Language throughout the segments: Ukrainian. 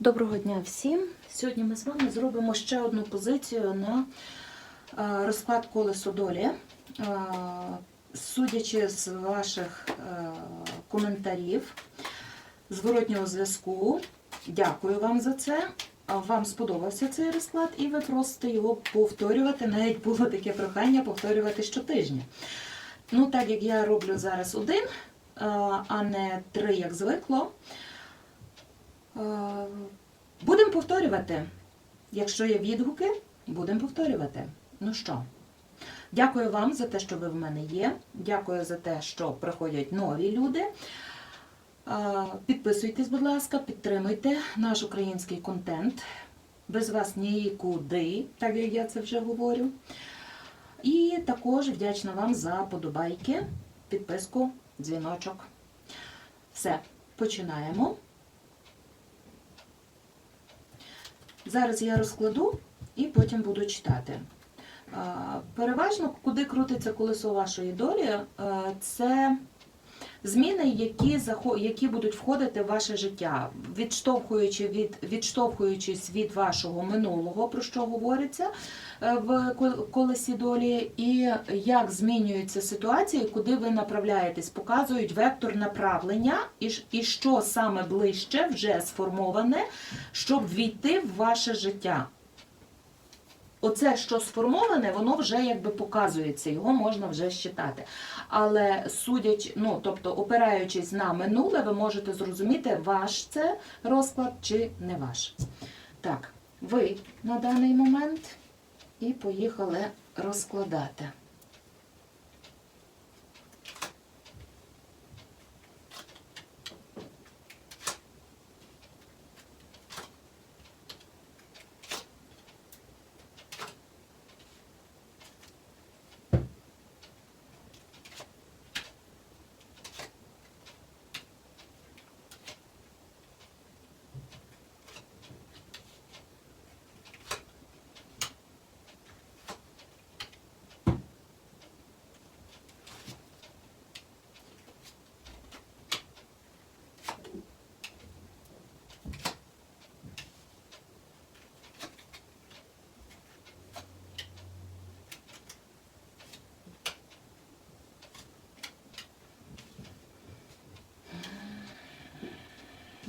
Доброго дня всім! Сьогодні ми з вами зробимо ще одну позицію на е, розклад колесо долі. Е, Судячи з ваших е, коментарів, зворотнього зв'язку, дякую вам за це. Вам сподобався цей розклад, і ви просите його повторювати. Навіть було таке прохання повторювати щотижня. Ну, так як я роблю зараз один, а не три, як звикло. Е, Будемо повторювати. Якщо є відгуки, будемо повторювати. Ну що, дякую вам за те, що ви в мене є. Дякую за те, що приходять нові люди. Е, Підписуйтесь, будь ласка, підтримуйте наш український контент. Без вас нікуди, так як я це вже говорю. І також вдячна вам за подобайки, підписку, дзвіночок. Все, починаємо. Зараз я розкладу і потім буду читати. Переважно, куди крутиться колесо вашої долі, е, це зміни, які, які будуть входити в ваше життя, відштовхуючи від, відштовхуючись від вашого минулого, про що говориться е, в колесі долі, і як змінюються ситуації, куди ви направляєтесь, показують вектор направлення, і, і що саме ближче вже сформоване, щоб війти в ваше життя. Оце, що сформоване, воно вже якби показується, його можна вже считати. Але судять, ну тобто, опираючись на минуле, ви можете зрозуміти, ваш це розклад чи не ваш. Так, ви на даний момент і поїхали розкладати.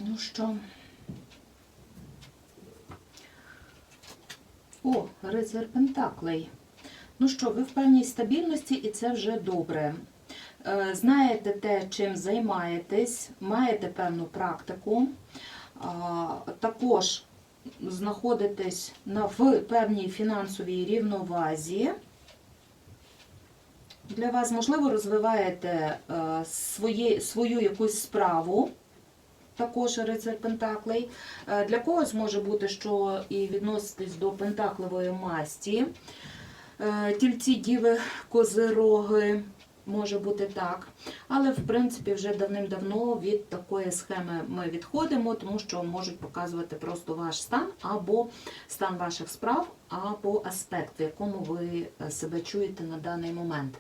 Ну що? О, рицар Пентаклей. Ну що, ви в певній стабільності, і це вже добре. Е, Знаєте те, чим займаєтесь, маєте певну практику. Також знаходитесь на, в певній фінансовій рівновазі. Для вас, можливо, розвиваєте е, свою якусь справу також рицар Пентаклей. Е, Для когось може бути, що і відноситись до пентакливої масті. Е, Тільці діви козироги. Може бути так. Але, в принципі, вже давним-давно від такої схеми ми відходимо, тому що можуть показувати просто ваш стан або стан ваших справ, або аспект, в якому ви е, себе чуєте на даний момент.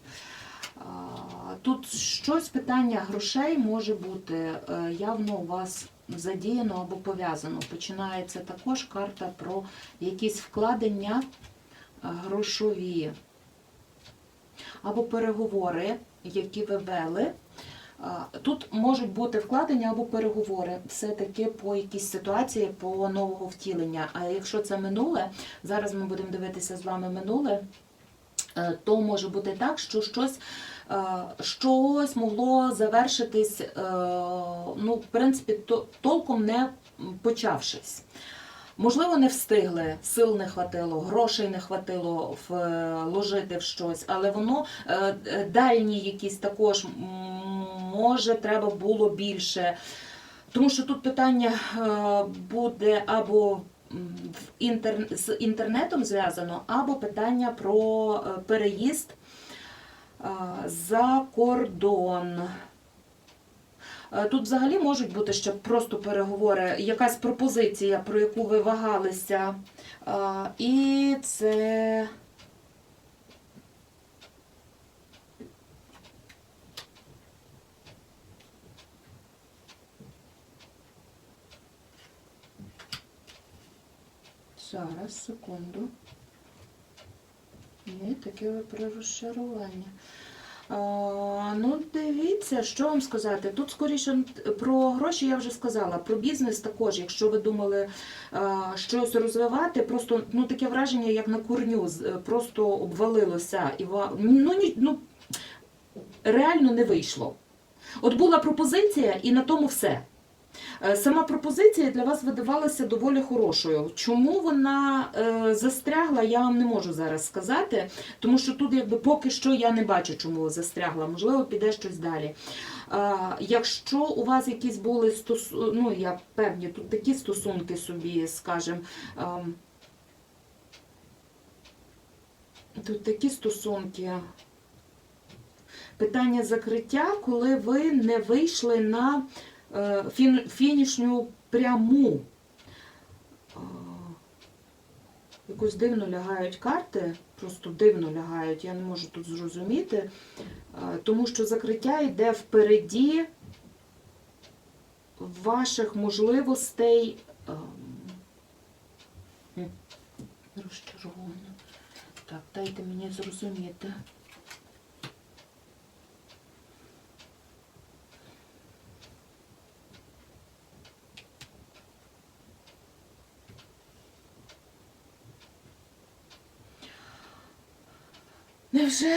Тут щось питання грошей може бути е, явно у вас задіяно або пов'язано. Починається також карта про якісь вкладення е, грошові або переговори, які ви вели. Тут можуть бути вкладення або переговори все-таки по якійсь ситуації, по нового втілення. А якщо це минуле, зараз ми будемо дивитися з вами минуле, е, то може бути так, що щось, е, щось могло завершитись, е, ну, в принципі, толком не почавшись. Можливо, не встигли, сил не хватило, грошей не хватило вложити в щось, але воно е, е, дальні якісь також може треба було більше. Тому що тут питання е, буде або інтер... з інтернетом зв'язано, або питання про е, переїзд е, за кордон. Е, Тут взагалі можуть бути ще просто переговори, якась пропозиція, про яку ви вагалися. І це. Зараз, секунду. Є таке розчарування. Ну, дивіться, що вам сказати. Тут скоріше про гроші я вже сказала. Про бізнес також, якщо ви думали а, щось розвивати, просто ну таке враження, як на курню, е, просто обвалилося. І ну, ні, ну, реально не вийшло. От була пропозиція, і на тому все. Е, Сама пропозиція для вас видавалася доволі хорошою. Чому вона е, застрягла, я вам не можу зараз сказати, тому що тут, якби поки що я не бачу, чому застрягла. Можливо, піде щось далі. Е, якщо у вас якісь були стосу... ну я певні, тут такі стосунки собі, скажімо, ем, тут такі стосунки. Питання закриття, коли ви не вийшли на фінішню пряму. Якось дивно лягають карти, просто дивно лягають, я не можу тут зрозуміти, тому що закриття йде впереді ваших можливостей. ем, Розчарована. Так, дайте мені зрозуміти. Невже?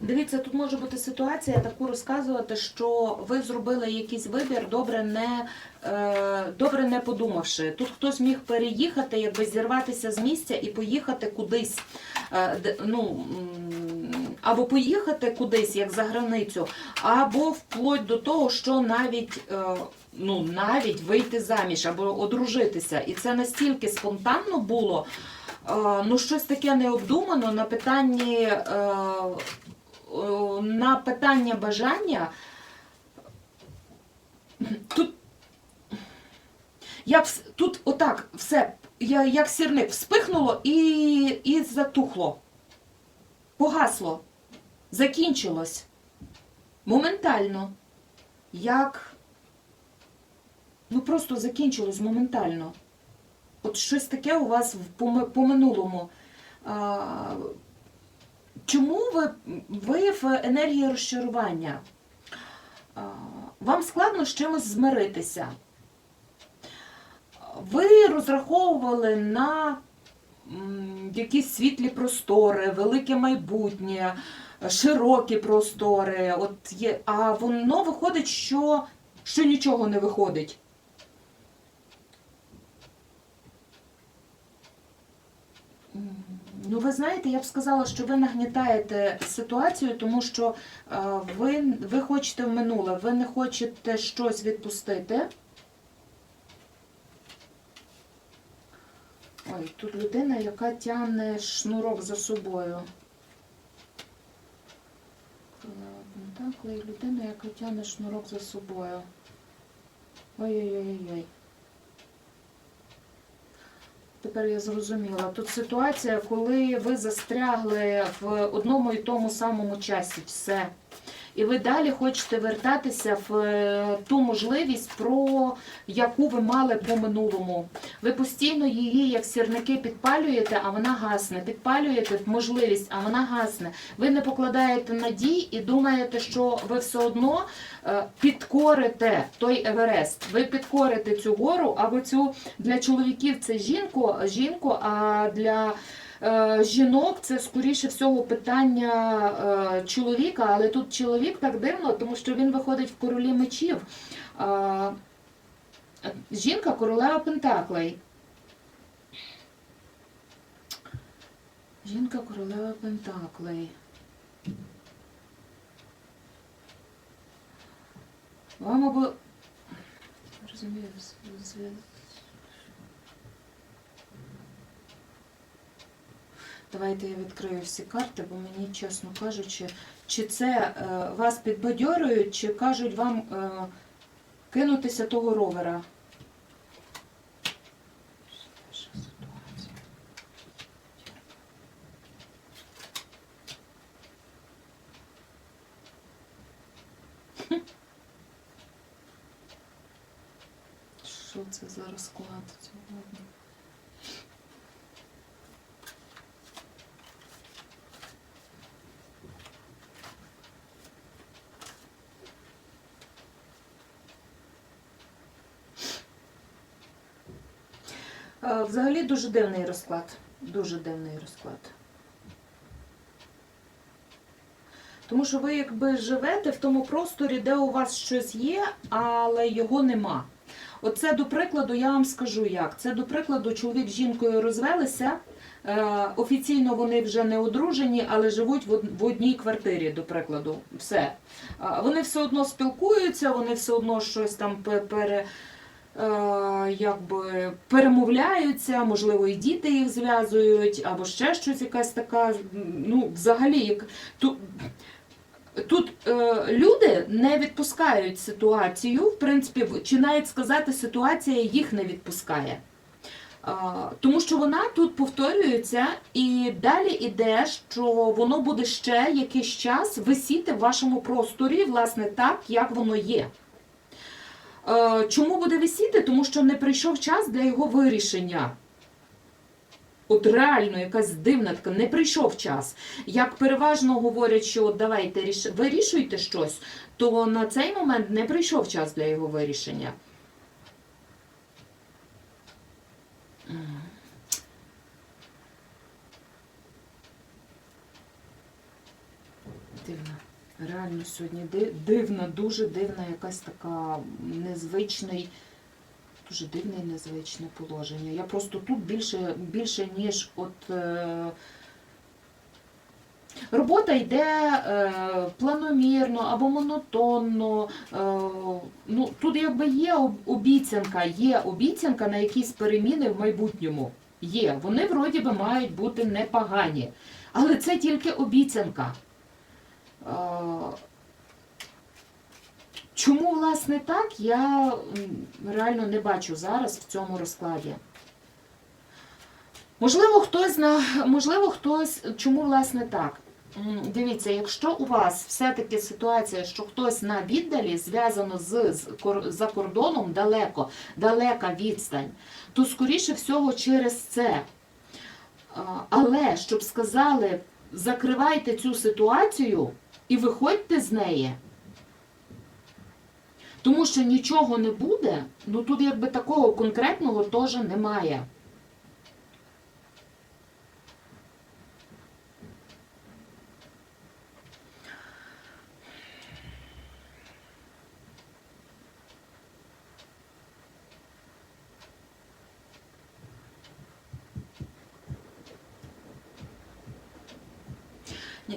Дивіться, тут може бути ситуація таку розказувати, що ви зробили якийсь вибір, добре не, е, добре не подумавши. Тут хтось міг переїхати, якби зірватися з місця і поїхати кудись. Е, ну, або поїхати кудись, як за границю, або вплоть до того, що навіть, е, ну, навіть вийти заміж або одружитися. І це настільки спонтанно було. Е, Ну, щось таке необдумано на питанні, е, на питання бажання. Тут, я, вс- тут отак все, я, як сірник вспихнуло і, і затухло. Погасло. Закінчилось. Моментально. Як. Ну просто закінчилось моментально. От щось таке у вас по, минулому. Чому ви, ви в енергії розчарування? Вам складно з чимось змиритися. Ви розраховували на якісь світлі простори, велике майбутнє, широкі простори. От є, а воно виходить, що, що нічого не виходить. Ну, ви знаєте, я б сказала, що ви нагнітаєте ситуацію, тому що е, ви, ви хочете в минуле, ви не хочете щось відпустити. Ой, тут людина, яка тягне шнурок за собою. Так, людина, яка тягне шнурок за собою. Ой-ой-ой-ой. Тепер я зрозуміла. Тут ситуація, коли ви застрягли в одному і тому самому часі все. І ви далі хочете вертатися в е, ту можливість, про яку ви мали по минулому. Ви постійно її, як сірники, підпалюєте, а вона гасне. Підпалюєте можливість, а вона гасне. Ви не покладаєте надій і думаєте, що ви все одно е, підкорите той Еверест. Ви підкорите цю гору, або цю для чоловіків це жінку, жінку, а для жінок це скоріше всього питання е, чоловіка, але тут чоловік так дивно, тому що він виходить в королі мечів. Е, Жінка королева Пентаклей. Жінка королева Пентаклей. Вам або. Розумію, з- з- Давайте я відкрию всі карти, бо мені, чесно кажучи, чи це е, вас підбадьорюють, чи кажуть вам е, кинутися того ровера. Що це за розклад сьогодні? Е, Взагалі дуже дивний розклад. Дуже дивний розклад. Тому що ви якби живете в тому просторі, де у вас щось є, але його нема. Оце до прикладу, я вам скажу як. Це до прикладу, чоловік з жінкою розвелися. Е, офіційно вони вже не одружені, але живуть в одній квартирі, до прикладу. Все. Вони все одно спілкуються, вони все одно щось там пе- пере, е, якби перемовляються, можливо, і діти їх зв'язують, або ще щось якась така. Ну, взагалі, як тут. Тут е, люди не відпускають ситуацію, в принципі, чи навіть сказати, ситуація їх не відпускає. Е, тому що вона тут повторюється, і далі іде, що воно буде ще якийсь час висіти в вашому просторі, власне, так, як воно є. Е, чому буде висіти? Тому що не прийшов час для його вирішення. От реально якась дивна така, не прийшов час. Як переважно говорять, що давайте вирішуйте щось, то на цей момент не прийшов час для його вирішення. М. Реально сьогодні дивна, дуже дивна, якась така незвичний, дуже дивне і незвичне положення. Я просто тут більше, більше ніж от. Е, Робота йде е, планомірно або монотонно. Е, ну, тут якби є обіцянка, є обіцянка на якісь переміни в майбутньому. Є. Вони вроді би мають бути непогані. Але це тільки обіцянка. Чому, власне, так, я реально не бачу зараз в цьому розкладі. Можливо, хтось на можливо, хтось чому власне так? Дивіться, якщо у вас все-таки ситуація, що хтось на віддалі зв'язано з, з за кордоном далеко, далека відстань, то скоріше всього через це. Але щоб сказали, закривайте цю ситуацію і виходьте з неї. Тому що нічого не буде, ну тут якби такого конкретного теж немає.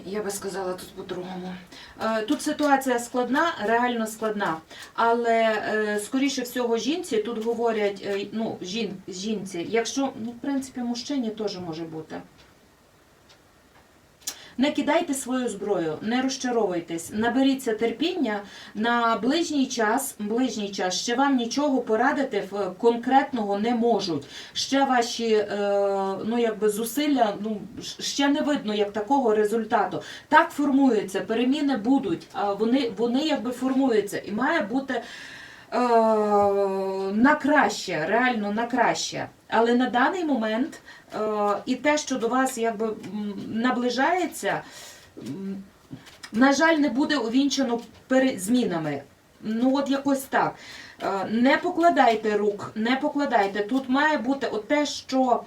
Я би сказала тут по-другому. Е, Тут ситуація складна, реально складна. Але е, скоріше всього жінці тут говорять, е, ну, жін, жінці, якщо, ну, в принципі, мужчині теж може бути. Не кидайте свою зброю, не розчаровуйтесь, наберіться терпіння на ближній час, ближній час ще вам нічого порадити конкретного не можуть. Ще ваші е, ну, якби зусилля, ну, ще не видно як такого результату. Так формується, переміни будуть, вони, вони якби формуються і має бути е, на краще, реально на краще. Але на даний момент е, і те, що до вас якби наближається, на жаль, не буде увінчано пере- змінами. Ну, от якось так. Е, Не покладайте рук, не покладайте. Тут має бути от те, що.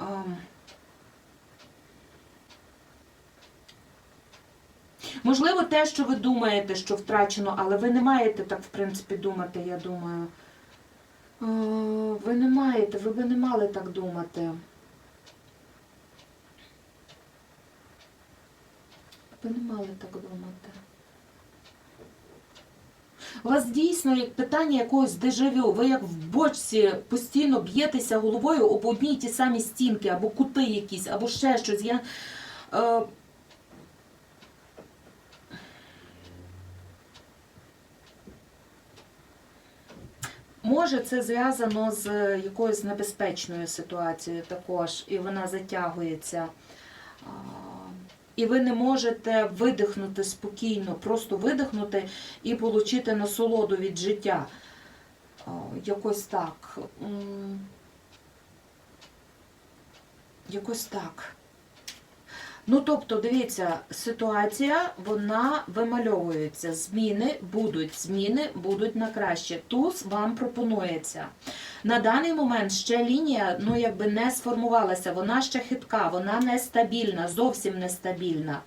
ем, Можливо, те, що ви думаєте, що втрачено, але ви не маєте так, в принципі, думати, я думаю. Не маєте, ви би не мали так думати. Ви не мали так думати. У вас дійсно як питання якогось дежавю. Ви як в бочці постійно б'єтеся головою об одні й ті самі стінки, або кути якісь, або ще щось. Я, е, Може, це зв'язано з якоюсь небезпечною ситуацією також, і вона затягується. І ви не можете видихнути спокійно, просто видихнути і отримати насолоду від життя. Якось так. Якось так. Ну, тобто, дивіться, ситуація вона вимальовується. Зміни будуть, зміни будуть на краще. Туз вам пропонується. На даний момент ще лінія ну, якби не сформувалася, вона ще хитка, вона нестабільна, зовсім нестабільна.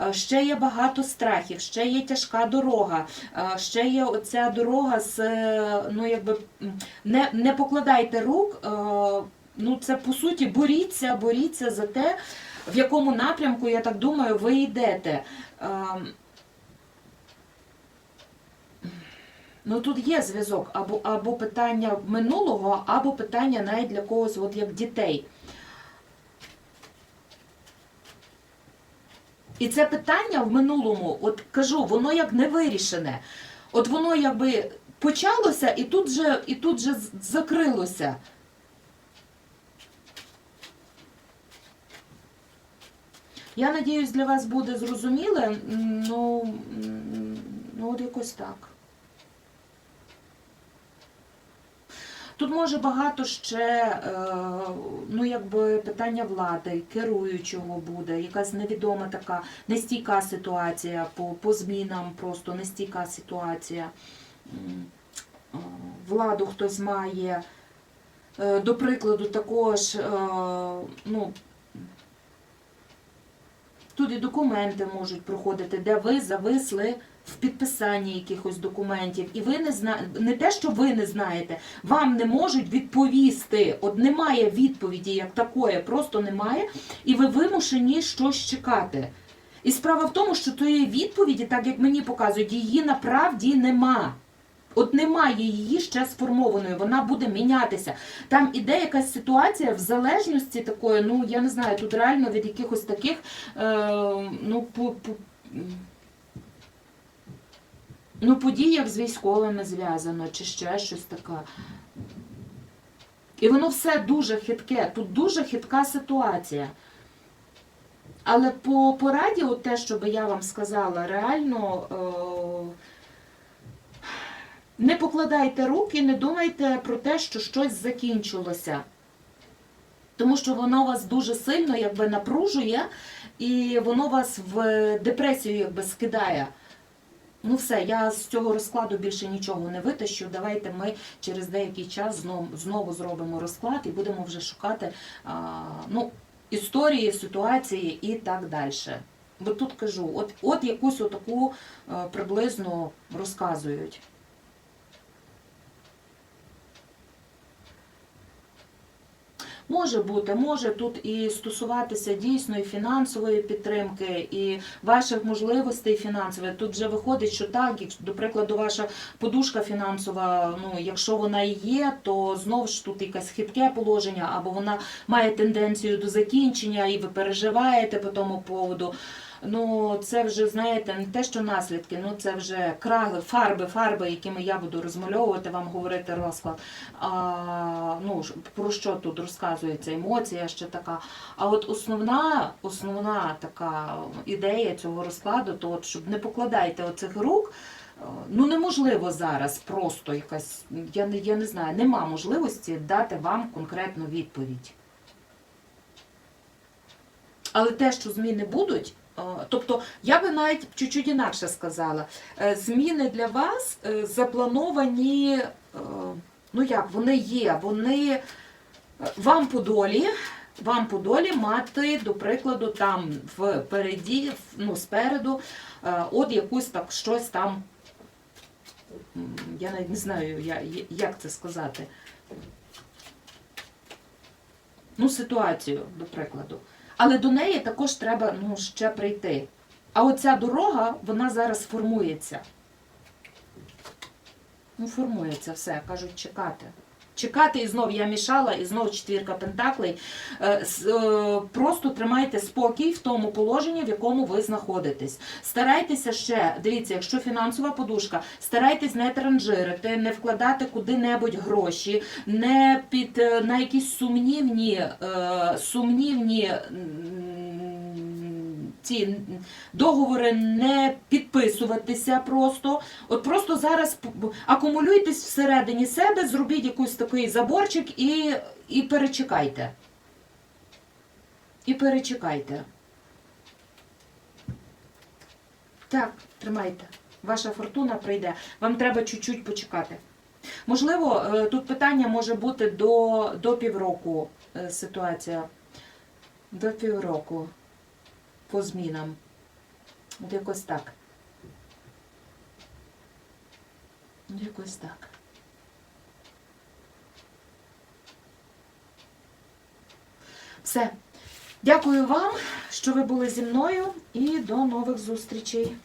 Е, Ще є багато страхів, ще є тяжка дорога, е, ще є оця дорога з е, ну, якби не, не покладайте рук. Ну, це по суті боріться, боріться за те, в якому напрямку, я так думаю, ви йдете. Ем, Ну тут є зв'язок або, або питання минулого, або питання навіть для когось, от як дітей. І це питання в минулому, от кажу, воно як не вирішене. От воно якби почалося і тут же, і тут же закрилося. Я надіюсь, для вас буде зрозуміле. Ну, ну от якось так. Тут може багато ще е, ну, якби питання влади, керуючого буде, якась невідома така нестійка ситуація по, по змінам, просто нестійка ситуація. Е, Владу хтось має. Е, До прикладу, також ну, Тут документи можуть проходити, де ви зависли в підписанні якихось документів, і ви не зна... не те, що ви не знаєте, вам не можуть відповісти. От немає відповіді як такої, просто немає, і ви вимушені щось чекати. І справа в тому, що тої відповіді, так як мені показують, її направді нема. От немає її ще сформованої, вона буде мінятися. Там іде якась ситуація в залежності такої, ну я не знаю, тут реально від якихось таких, е, ну, по, по, ну, подій, як з військовими зв'язано, чи ще щось таке. І воно все дуже хитке, тут дуже хитка ситуація. Але по пораді, от те, що би я вам сказала, реально. Е, не покладайте руки, не думайте про те, що щось закінчилося. Тому що воно вас дуже сильно якби напружує, і воно вас в депресію якби скидає. Ну все, я з цього розкладу більше нічого не витащу. Давайте ми через деякий час знову, знову зробимо розклад і будемо вже шукати а, ну, історії, ситуації і так далі. Бо тут кажу, от, от якусь отаку а, приблизно розказують. Може бути, може тут і стосуватися дійсно і фінансової підтримки, і ваших можливостей фінансових. Тут вже виходить, що так, як, до прикладу, ваша подушка фінансова, ну якщо вона і є, то знову ж тут якесь хитке положення, або вона має тенденцію до закінчення, і ви переживаєте по тому поводу. Ну, це вже, знаєте, не те, що наслідки, ну це вже крали, фарби, фарби, якими я буду розмальовувати, вам говорити розклад. А, ну, про що тут розказується, емоція ще така. А от основна, основна така ідея цього розкладу, то от, щоб не покладайте оцих рук. е, Ну, неможливо зараз просто якась, я не, я не знаю, нема можливості дати вам конкретну відповідь. Але те, що зміни будуть, тобто я би навіть чуть-чуть інакше сказала, е, зміни для вас е, заплановані, е, ну як, вони є, вони е, вам по долі. Вам по долі мати, до прикладу, там впереді, ну, спереду, е, от якусь так щось там, я навіть не знаю, як це сказати. Ну, ситуацію, до прикладу. Але до неї також треба ну, ще прийти. А оця дорога, вона зараз формується. Ну, формується все, кажуть, чекати. Чекати і знов я мішала, і знов четвірка пентаклей. Е, е, Просто тримайте спокій в тому положенні, в якому ви знаходитесь. Старайтеся ще, дивіться, якщо фінансова подушка, старайтесь не транжирити, не вкладати куди-небудь гроші, не під е, на якісь сумнівні, сумнівні ці договори не підписуватися просто. От просто зараз акумулюйтесь всередині себе, зробіть якийсь такий заборчик і, і перечекайте. І перечекайте. Так, тримайте. Ваша фортуна прийде. Вам треба чуть-чуть почекати. Можливо, е, тут питання може бути до, до півроку е, ситуація. До півроку по змінам. От якось так. Якось так. Все. Дякую вам, що ви були зі мною, і до нових зустрічей.